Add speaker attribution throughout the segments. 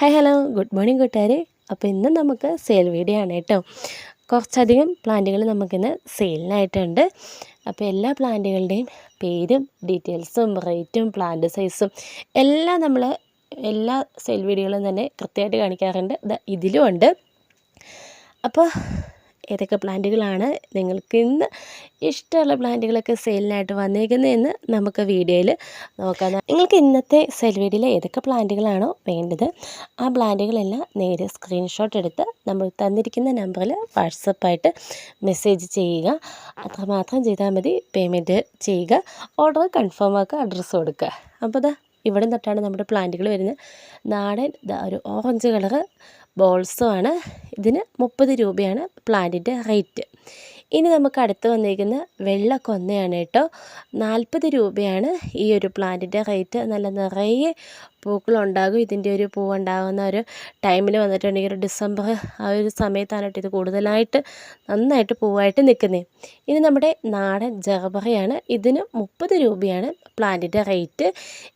Speaker 1: Hi hello good morning കൂട്ടുകാർ അപ്പോൾ ഇന്ന് നമുക്ക് സെയിൽ വീഡിയോ ആണ് കേട്ടോ. കുറച്ചധികം പ്ലാന്റുകൾ നമുക്കിന്ന് സെയിലിനായിട്ടുണ്ട് അപ്പോൾ എല്ലാ പ്ലാന്റുകളുടെയും പേരും ഡീറ്റെയിൽസും റേറ്റും പ്ലാന്റ് സൈസും എല്ലാം നമ്മൾ എല്ലാ സെയിൽ വീഡിയോകളും തന്നെ കൃത്യമായിട്ട് കാണിക്കാറുണ്ട്. ഇതിലും ഉണ്ട്. അപ്പോൾ ഏതൊക്കെ പ്ലാന്റുകളാണ് നിങ്ങൾക്ക് ഇന്ന് ഇഷ്ടമുള്ള പ്ലാന്റുകളൊക്കെ സെയിലിനായിട്ട് വന്നേക്കുന്നതെന്ന് നമുക്ക് വീഡിയോയിൽ നോക്കാം. നിങ്ങൾക്ക് ഇന്നത്തെ സെയിൽ വീഡിയോയിൽ ഏതൊക്കെ പ്ലാന്റുകളാണോ വേണ്ടത് ആ പ്ലാന്റുകളെല്ലാം നേരെ സ്ക്രീൻഷോട്ട് എടുത്ത് നമ്മൾ തന്നിരിക്കുന്ന നമ്പറിൽ വാട്സപ്പായിട്ട് മെസ്സേജ് ചെയ്യുക. അത്രമാത്രം ചെയ്താൽ മതി പേയ്മെന്റ് ചെയ്യുക ഓർഡർ കൺഫേം ആക്കുക അഡ്രസ്സ് കൊടുക്കുക. അപ്പോൾ ദാ ഇവിടെ തൊട്ടാണ് നമ്മുടെ പ്ലാന്റുകൾ വരുന്നത്. നാടൻ ഒരു ഓറഞ്ച് കളറ് ബോൾസുമാണ് ഇതിന് മുപ്പത് രൂപയാണ് പ്ലാന്റിന്റെ റേറ്റ് ഇനി നമുക്ക് അടുത്ത് വന്നിരിക്കുന്ന വെള്ള കൊന്നയാണ് കേട്ടോ. നാൽപ്പത് രൂപയാണ് ഈ ഒരു പ്ലാന്റിന്റെ റേറ്റ്. നല്ല നിറയെ പൂക്കളുണ്ടാകും. ഇതിന്റെ ഒരു പൂവുണ്ടാകുന്ന ഒരു ടൈമിൽ വന്നിട്ടുണ്ടെങ്കിൽ ഡിസംബർ ആ ഒരു സമയത്താണ് ഇത് കൂടുതലായിട്ട് നന്നായിട്ട് പൂവായിട്ട് നിൽക്കുന്നത് ഇനി നമ്മുടെ നാടൻ ജർബറയാണ്. ഇതിന് മുപ്പത് രൂപയാണ് പ്ലാന്റിന്റെ റേറ്റ്.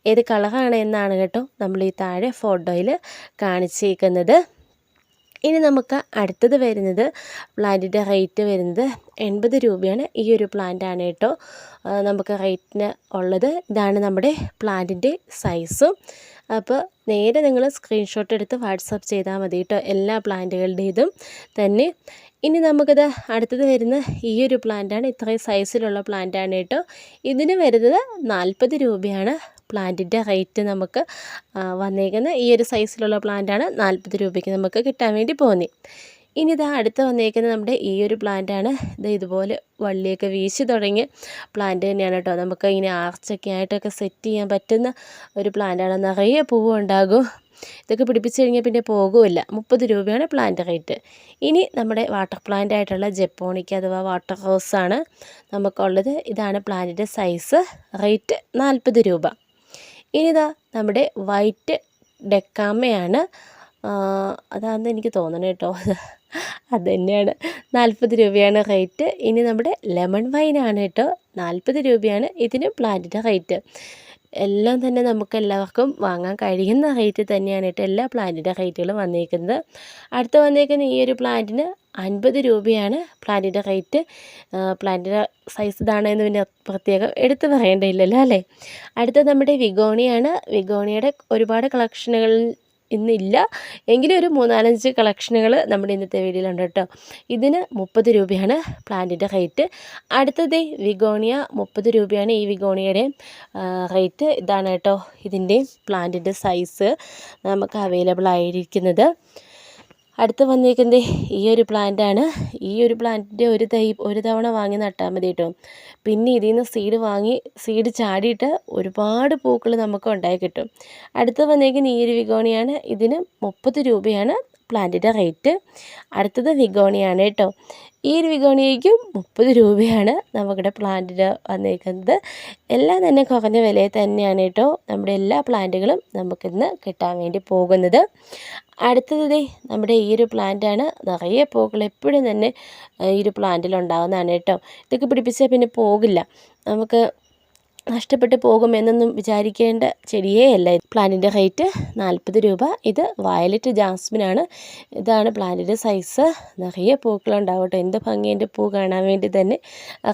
Speaker 1: ഏത് കളറാണ് എന്നാണ് കേട്ടോ നമ്മൾ ഈ താഴെ ഫോട്ടോയിൽ കാണിച്ചേക്കുന്നത് ഇനി നമുക്ക് അടുത്തത് വരുന്നത് പ്ലാന്റിന്റെ റേറ്റ് വരുന്നത് എൺപത് രൂപയാണ് ഈ ഒരു പ്ലാന്റാണ് കേട്ടോ. നമുക്ക് റേറ്റിന് ഉള്ളത് ഇതാണ് നമ്മുടെ പ്ലാന്റിന്റെ സൈസും. അപ്പോൾ നേരെ നിങ്ങൾ സ്ക്രീൻഷോട്ട് എടുത്ത് വാട്സപ്പ് ചെയ്താൽ മതി കേട്ടോ എല്ലാ പ്ലാന്റുകളുടേതും തന്നെ. ഇനി നമുക്കത് അടുത്തത് വരുന്ന ഈ ഒരു പ്ലാന്റാണ്. ഇത്രയും സൈസിലുള്ള പ്ലാന്റാണ് കേട്ടോ. ഇതിന് വരുന്നത് നാൽപ്പത് രൂപയാണ്. പ്ലാന്റിന്റെ റേറ്റ് നമുക്ക് വന്നേക്കുന്നത് ഈ ഒരു സൈസിലുള്ള പ്ലാന്റാണ് നാൽപ്പത് രൂപയ്ക്ക് നമുക്ക് കിട്ടാൻ വേണ്ടി പോന്നി ഇനി ഇതാ അടുത്ത് വന്നേക്കുന്നത് നമ്മുടെ ഈ ഒരു പ്ലാന്റാണ്. ഇത് ഇതുപോലെ വള്ളിയൊക്കെ വീശി തുടങ്ങിയ പ്ലാന്റ് തന്നെയാണ് കേട്ടോ. നമുക്ക് ഇങ്ങനെ ആർച്ചൊക്കെ ആയിട്ടൊക്കെ സെറ്റ് ചെയ്യാൻ പറ്റുന്ന ഒരു പ്ലാന്റാണ്. നിറയെ പൂവ് ഉണ്ടാകും. ഇതൊക്കെ പിടിപ്പിച്ച് കഴിഞ്ഞാൽ പിന്നെ പോകുമില്ല മുപ്പത് രൂപയാണ് പ്ലാന്റ് റേറ്റ്. ഇനി നമ്മുടെ വാട്ടർ പ്ലാന്റ് ആയിട്ടുള്ള ജപ്പോണിക്ക് അഥവാ വാട്ടർ റോസാണ് നമുക്കുള്ളത്. ഇതാണ് പ്ലാന്റിന്റെ സൈസ്. റേറ്റ് നാൽപ്പത് രൂപ. ഇനിതാ നമ്മുടെ വൈറ്റ് ഡെക്കാമയാണ് അതാണെന്ന് എനിക്ക് തോന്നണം കേട്ടോ അത് തന്നെയാണ് നാൽപ്പത് രൂപയാണ് റേറ്റ്. ഇനി നമ്മുടെ ലെമൺ വൈനാണ് കേട്ടോ നാൽപ്പത് രൂപയാണ് ഇതിന് പ്ലാന്റിന്റെ റേറ്റ്. എല്ലാം തന്നെ നമുക്ക് എല്ലാവർക്കും വാങ്ങാൻ കഴിയുന്ന റേറ്റ് തന്നെയാണ് കേട്ടോ എല്ലാ പ്ലാന്റിന്റെ റേറ്റുകളും വന്നിരിക്കുന്നത് അടുത്ത വന്നിരിക്കുന്ന ഈ ഒരു പ്ലാന്റിന് അൻപത് രൂപയാണ് പ്ലാന്റിന്റെ റേറ്റ് പ്ലാന്റിന്റെ സൈസ് ഇതാണ് എന്ന് പിന്നെ പ്രത്യേകം എടുത്തു പറയേണ്ടതില്ലല്ലോ അല്ലേ? അടുത്ത നമ്മുടെ വിഗോണിയാണ്. വിഗോണിയുടെ ഒരുപാട് കളക്ഷനുകളിൽ ഇന്നില്ല. എങ്കിലും ഒരു മൂന്നാലഞ്ച് കളക്ഷനുകൾ നമ്മുടെ ഇന്നത്തെ വീഡിയോയിലുണ്ട് കേട്ടോ. ഇതിന് മുപ്പത് രൂപയാണ് പ്ലാന്റിന്റെ റേറ്റ്. അടുത്തത് വിഗോണിയ. മുപ്പത് രൂപയാണ് ഈ വിഗോണിയുടെ റേറ്റ്. ഇതാണ് കേട്ടോ ഇതിന്റെ പ്ലാന്റിന്റെ സൈസ് നമുക്ക് അവൈലബിൾ ആയിരിക്കുന്നത്. അടുത്ത് വന്നിരിക്കുന്നത് ഈ ഒരു പ്ലാന്റാണ് ഈ ഒരു പ്ലാന്റിന്റെ ഒരു തൈ ഒരു തവണ വാങ്ങി നട്ടാൽ മതി കേട്ടോ. പിന്നെ ഇതിൽ നിന്ന് സീഡ് വാങ്ങി സീഡ് ചാടിയിട്ട് ഒരുപാട് പൂക്കൾ നമുക്ക് ഉണ്ടായി കിട്ടും. അടുത്ത് വന്നിരിക്കുന്ന ഈ ഒരു വിഗോണിയാണ്. ഇതിന് മുപ്പത് രൂപയാണ് പ്ലാന്റിന്റെ റേറ്റ്. അടുത്തത് വിഗോണിയാണ് കേട്ടോ. ഈ ഒരു വിഗോണിയയ്ക്കും മുപ്പത് രൂപയാണ് നമ്മുടെ പ്ലാന്റിന് വന്നിരിക്കുന്നത്. എല്ലാം തന്നെ കുറഞ്ഞ വിലയിൽ തന്നെയാണ് കേട്ടോ നമ്മുടെ എല്ലാ പ്ലാന്റുകളും നമുക്കിന്ന് കിട്ടാൻ വേണ്ടി പോകുന്നത്. അടുത്തത് നമ്മുടെ ഈ ഒരു പ്ലാന്റാണ്. നിറയെ പൂക്കൾ എപ്പോഴും തന്നെ ഈ ഒരു പ്ലാന്റിൽ ഉണ്ടാകുന്നതാണ് കേട്ടോ. ഇതൊക്കെ പിടിപ്പിച്ചാൽ പിന്നെ പോകില്ല. നമുക്ക് നഷ്ടപ്പെട്ടു പോകുമെന്നൊന്നും വിചാരിക്കേണ്ട ചെടിയേ അല്ല. പ്ലാന്റിന്റെ റേറ്റ് നാൽപ്പത് രൂപ. ഇത് വയലറ്റ് ജാസ്മിനാണ്. ഇതാണ് പ്ലാന്റിന്റെ സൈസ് നിറയെ പൂക്കളുണ്ടാവട്ടെ എന്ത് എന്ത് ഭംഗിന്റെ പൂ കാണാൻ വേണ്ടി തന്നെ.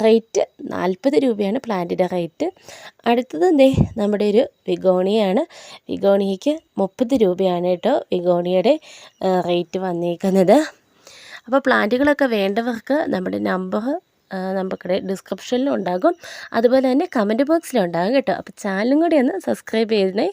Speaker 1: റേറ്റ് നാൽപ്പത് രൂപയാണ് പ്ലാന്റിന്റെ റേറ്റ്. അടുത്തത് എന്തേ നമ്മുടെ ഒരു വിഗോണിയാണ്. വിഗോണിയയ്ക്ക് മുപ്പത് രൂപയാണ് കേട്ടോ വിഗോണിയുടെ റേറ്റ് വന്നേക്കുന്നത്. അപ്പോൾ പ്ലാന്റുകളൊക്കെ വേണ്ടവർക്ക് നമ്മുടെ നമ്പർ നമുക്കിടെ ഡിസ്ക്രിപ്ഷനിലും ഉണ്ടാകും. അതുപോലെ തന്നെ കമന്റ് ബോക്സിലും ഉണ്ടാകും കേട്ടോ. അപ്പോൾ ചാനലും കൂടി ഒന്ന് സബ്സ്ക്രൈബ് ചെയ്തേ